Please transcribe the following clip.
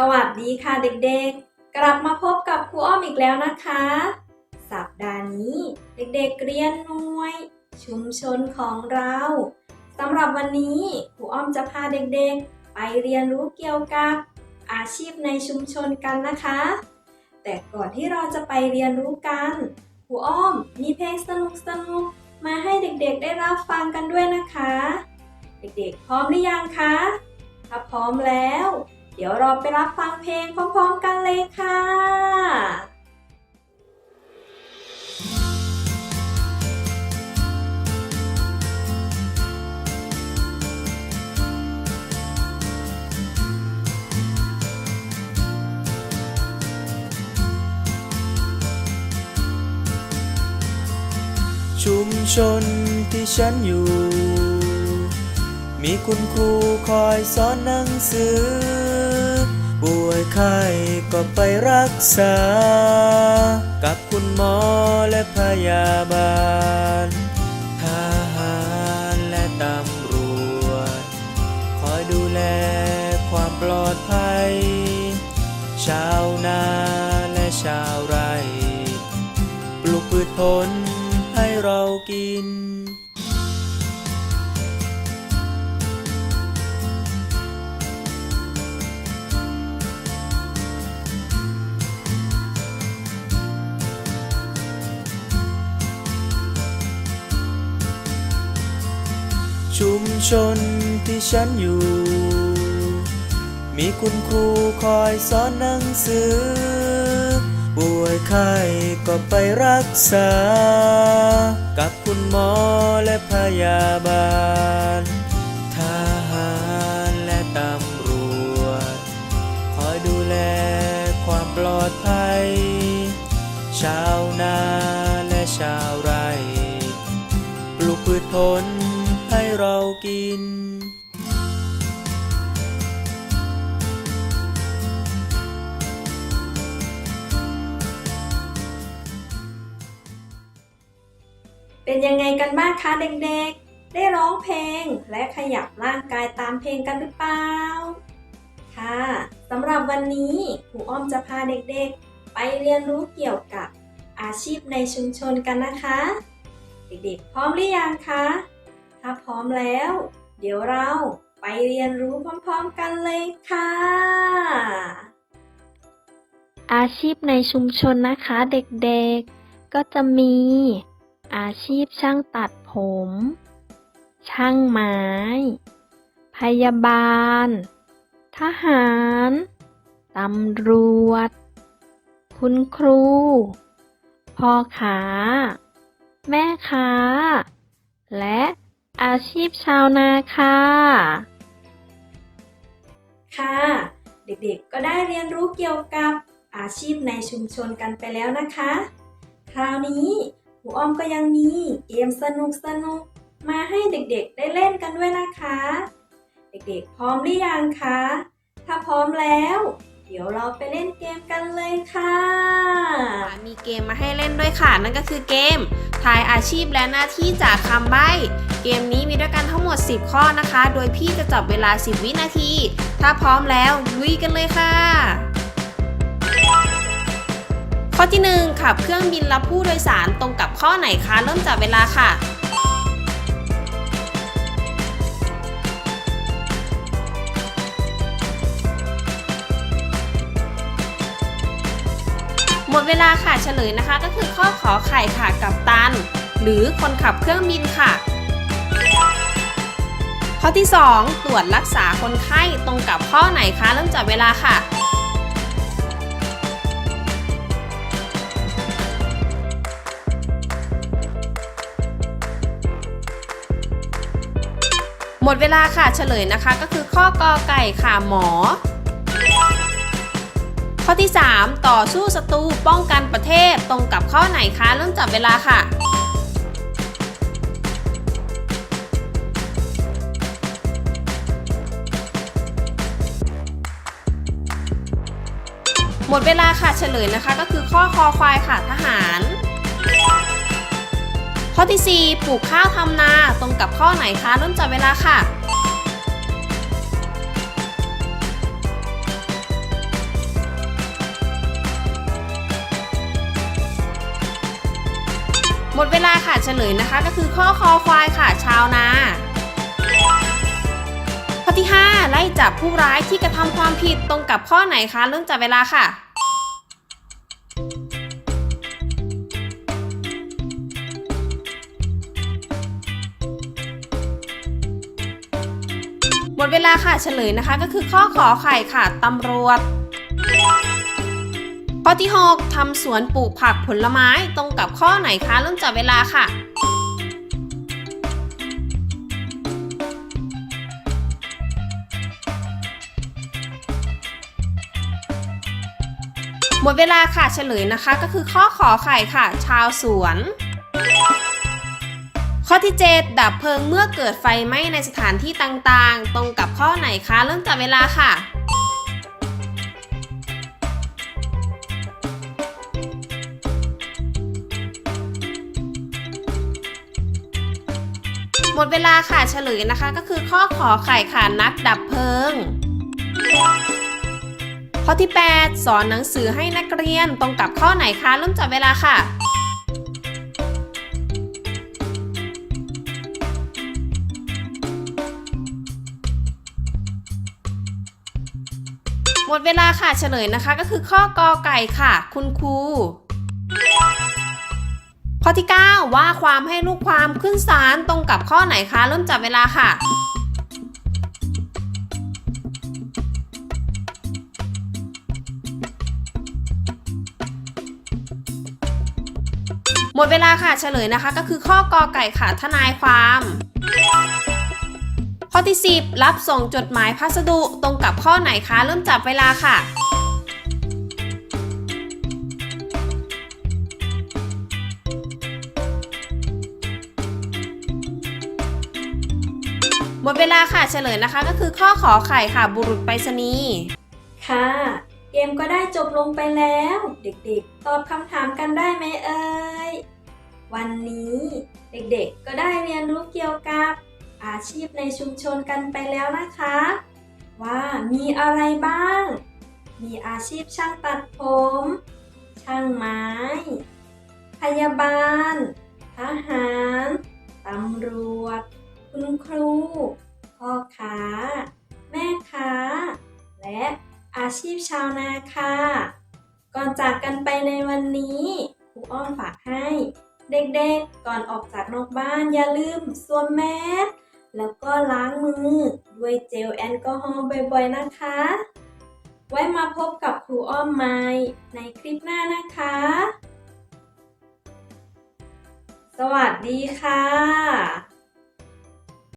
สวัสดีค่ะเด็กๆ กลับมาพบกับครูอ้อมอีกแล้วนะคะ สัปดาห์นี้เด็กๆเรียนหน่วย ชุมชนของเราสำหรับวันนี้ครูอ้อมจะพาเด็กๆ ไปเรียนรู้เกี่ยวกับอาชีพในชุมชนกันนะคะ แต่ก่อนที่เราจะไปเรียนรู้กันครูอ้อมมีเพลงสนุกๆมาให้เด็กๆได้รับฟังกันด้วยนะคะ เด็กๆ พร้อมหรือยังคะ ถ้าพร้อมแล้ว เดี๋ยวเราไปรับฟังเพลงพร้อมๆกันเลยค่ะชุมชนที่ฉันอยู่ มีคุณครูคอยสอนหนังสือ ไข้ก็ไปรักษา กับคุณหมอและพยาบาล ทหารและตำรวจ คอยดูแลความปลอดภัย ชาวนาและชาวไร่ ปลูกพืชผลให้เรากิน ชุมชนที่ฉันอยู่ มีคุณครูคอยสอนหนังสือ ป่วยไข้ก็ไปรักษา กับคุณหมอและพยาบาล ทหารและตำรวจ คอยดูแลความปลอดภัย ชาวนาและชาวไร่ กินเป็นยังไงกันบ้างคะเด็กๆ ได้ร้องเพลงและขยับร่างกายตามเพลงกันหรือเปล่า ค่ะสำหรับวันนี้ครูอ้อมจะพาเด็กๆ ไปเรียนรู้เกี่ยวกับอาชีพในชุมชนกันนะคะ เด็กๆ พร้อมหรือยังคะ อมแล้ว เดี๋ยวเราไปเรียนรู้พร้อมๆกันเลยค่ะ อาชีพในชุมชนนะคะเด็กๆ ก็จะมี อาชีพช่างตัดผม ช่างไม้ พยาบาล ทหาร ตำรวจ คุณครู พ่อค้า แม่ค้า และ อาชีพชาวนาค่ะ ค่ะ เด็กๆ ก็ได้เรียนรู้เกี่ยวกับอาชีพในชุมชนกันไปแล้วนะคะ คราวนี้ครูอ้อมก็ยังมีเกมสนุกๆมาให้เด็กๆ ได้เล่นกันด้วยนะคะ เด็กๆ พร้อมหรือยังคะ ถ้าพร้อมแล้ว เดี๋ยวเราไปเล่นเกมกันเลยค่ะ มีเกมมาให้เล่นด้วยค่ะ นั่นก็คือเกม ทายอาชีพและหน้าที่จากคำใบ้ เกมนี้มีด้วยกันทั้งหมด 10 ข้อนะคะ โดยพี่จะจับเวลา 10 วินาที ถ้าพร้อมแล้วลุยกันเลยค่ะ ข้อที่ 1 ขับเครื่องบินรับผู้โดยสารตรงกับข้อไหนคะ เริ่มจับเวลาค่ะ หมดเวลาค่ะเฉลยนะคะ ก็คือข้อขอไข่ค่ะกับตัน หรือคนขับเครื่องบินค่ะ ข้อที่ 2 ตรวจรักษาคนไข้ตรงกับข้อไหนคะ เริ่มจับเวลาค่ะหมดเวลาค่ะเฉลยนะคะก็คือข้อกอไก่ค่ะหมอ ข้อที่ 3 ต่อสู้ศัตรูป้องกันประเทศตรงกับข้อไหนคะ เริ่มจับเวลาค่ะหมดเวลาค่ะเฉลยนะคะก็คือข้อคอควายค่ะทหาร ข้อที่ 4 ปลูกข้าวทำนาตรงกับข้อไหนคะเริ่มจับเวลาค่ะ หมดเวลาค่ะเฉลยนะคะ ก็คือข้อคอควายค่ะ ชาวนาข้อที่ 5 ไล่จับผู้ร้ายที่กระทำความผิดตรงกับข้อไหนคะเริ่มจับเวลาค่ะหมดเวลาค่ะเฉลยนะคะ ก็คือข้อขอไข่ค่ะตำรวจ ข้อที่ 6ทำสวนปลูกผักผลไม้ตรงกับข้อไหนคะ เริ่มจับเวลาค่ะ หมดเวลาค่ะเฉลยนะคะก็คือข้อขอไข่ค่ะ ชาวสวน ข้อที่ 7 ดับเพลิงเมื่อเกิดไฟไหม้ในสถานที่ต่างๆ ตรงกับข้อไหนคะ เริ่มจับเวลาค่ะ หมดเวลาค่ะเฉลยนะคะ ก็คือข้อขอไข่ค่ะนักดับเพลิง ข้อที่ 8 สอนหนังสือให้นักเรียนตรงกับข้อไหนคะเริ่มจับเวลาค่ะหมดเวลาค่ะเฉลยนะคะก็คือข้อกอไก่ค่ะ คุณครู ข้อที่ 9 ว่าความให้ลูกความขึ้นศาลตรงกับข้อไหนคะ เริ่มจับเวลาค่ะหมดเวลาค่ะเฉลยนะคะ ก็คือข้อกอไก่ค่ะทนายความ ข้อที่ 10 รับส่งจดหมายพัสดุตรงกับข้อไหนคะ เริ่มจับเวลาค่ะ มดเวลาค่ะเฉลยนะคะ ก็คือข้อขอไข่ค่ะ บุรุษไปรษณีย์ค่ะ เกมก็ได้จบลงไปแล้ว เด็กๆ ตอบคำถามกันได้ไหมเอ่ยวันนี้เด็กๆ ก็ได้เรียนรู้เกี่ยวกับอาชีพในชุมชนกันไปแล้วนะคะ ว่ามีอะไรบ้าง มีอาชีพช่างตัดผม ช่างไม้ พยาบาล ทหาร ตำรวจ คุณครู พ่อค้า แม่ค้า และอาชีพชาวนาค่ะ ก่อนจากกันไปในวันนี้ครูอ้อมฝากให้ เด็กๆก่อนออกจากนอกบ้านอย่าลืมสวมแมสแล้วก็ล้างมือด้วยเจลแอลกอฮอล์บ่อยๆนะคะ ไว้มาพบกับครูอ้อมใหม่ในคลิปหน้านะคะ สวัสดีค่ะ